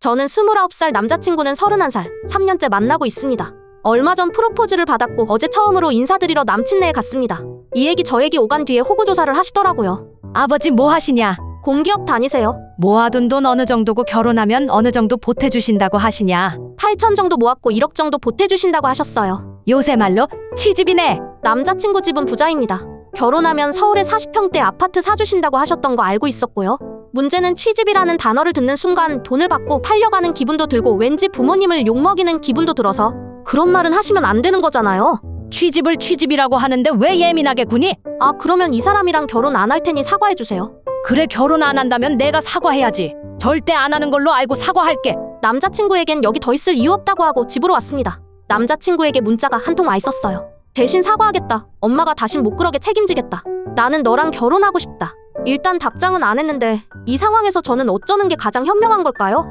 저는 29살 남자친구는 31살 3년째 만나고 있습니다. 얼마 전 프로포즈를 받았고 어제 처음으로 인사드리러 남친네에 갔습니다. 이 얘기 저 얘기 오간 뒤에 호구조사를 하시더라고요. 아버지 뭐 하시냐? 공기업 다니세요. 모아둔 돈 어느 정도고 결혼하면 어느 정도 보태주신다고 하시냐? 8천 정도 모았고 1억 정도 보태주신다고 하셨어요. 요새 말로 취집이네. 남자친구 집은 부자입니다. 결혼하면 서울에 40평대 아파트 사주신다고 하셨던 거 알고 있었고요. 문제는 취집이라는 단어를 듣는 순간 돈을 받고 팔려가는 기분도 들고 왠지 부모님을 욕먹이는 기분도 들어서 그런 말은 하시면 안 되는 거잖아요. 취집을 취집이라고 하는데 왜 예민하게 구니? 아, 그러면 이 사람이랑 결혼 안 할 테니 사과해주세요. 그래 결혼 안 한다면 내가 사과해야지. 절대 안 하는 걸로 알고 사과할게. 남자친구에겐 여기 더 있을 이유 없다고 하고 집으로 왔습니다. 남자친구에게 문자가 한 통 와 있었어요. 대신 사과하겠다. 엄마가 다신 못 그러게 책임지겠다. 나는 너랑 결혼하고 싶다. 일단 답장은 안 했는데 이 상황에서 저는 어쩌는 게 가장 현명한 걸까요?